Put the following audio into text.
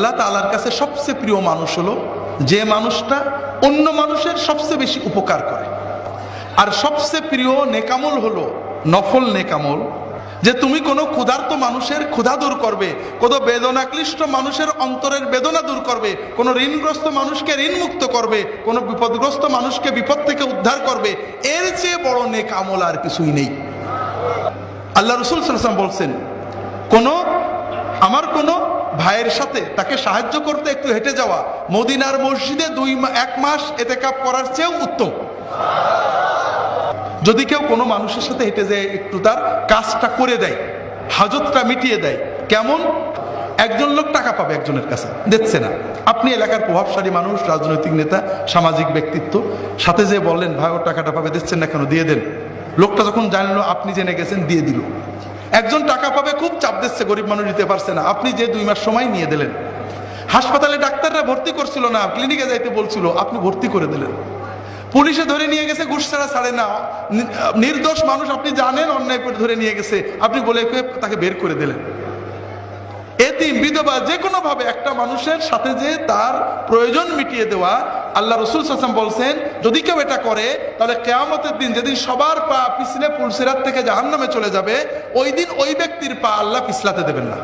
আল্লাহ তালার কাছে সবচেয়ে প্রিয় মানুষ হলো যে মানুষটা অন্য মানুষের সবচেয়ে বেশি উপকার করে। আর সবচেয়ে প্রিয় নেকামল হলো নফল নেকামল, যে তুমি কোনো ক্ষুধার্ত মানুষের ক্ষুধা দূর করবে, কোনো বেদনাক্লিষ্ট মানুষের অন্তরের বেদনা দূর করবে, কোনো ঋণগ্রস্ত মানুষকে ঋণ মুক্ত করবে, কোনো বিপদগ্রস্ত মানুষকে বিপদ থেকে উদ্ধার করবে, এর চেয়ে বড় নেকামল আর কিছুই নেই। আল্লাহ রসুল বলছেন, কোনো আমার কোনো ভাইয়ের সাথে তাকে সাহায্য করতে একটু হেঁটে যাওয়া, মদিনার মসজিদে দুই এক মাস এতে কাপ করার চেয়েও উত্তম। যদি কেউ কোনো মানুষের সাথে হেঁটে যায় একটু তার কাজটা করে দেয়, হাজতটা মিটিয়ে দেয়, কেমন? একজন লোক টাকা পাবে একজনের কাছে, দেখছে না। আপনি এলাকার প্রভাবশালী মানুষ, রাজনৈতিক নেতা, সামাজিক ব্যক্তিত্ব, সাথে যে বললেন, ভাই, ওর টাকাটা পাবে দিচ্ছেন না কেন, দিয়ে দেন। লোকটা যখন জানলো, আপনি জেনে গেছেন, দিয়ে দিল। একজন টাকা পাবে, খুব চাপ দিচ্ছে, গরিব মানুষ দিতে পারছে না। আপনি যে দুই মাস সময় নিয়ে দিলেন, হাসপাতালে ডাক্তাররা ভর্তি করছিল না, ক্লিনিকে যাইতে বলছিল, আপনি ভর্তি করে দিলেন। পুলিশে ধরে নিয়ে গেছে, ঘুষ ছাড়া ছাড়ে না। নির্দোষ মানুষ, আপনি জানেন, অন্যায় করে ধরে নিয়ে গেছে। আপনি বলে তাকে বের করে দিলেন। এতিম, বিধবা যে কোনো ভাবে একটা মানুষের সাথে যে তার প্রয়োজন মিটিয়ে দেওয়া আল্লাহ রসুল হাসান বলছেন, যদি কেউ এটা করে, তাহলে কেয়ামতের দিন যেদিন সবার পা পিছলে পুলসিরাত থেকে জাহান্নামে চলে যাবে, ওই দিন ওই ব্যক্তির পা আল্লাহ পিছলাতে দেবেন না।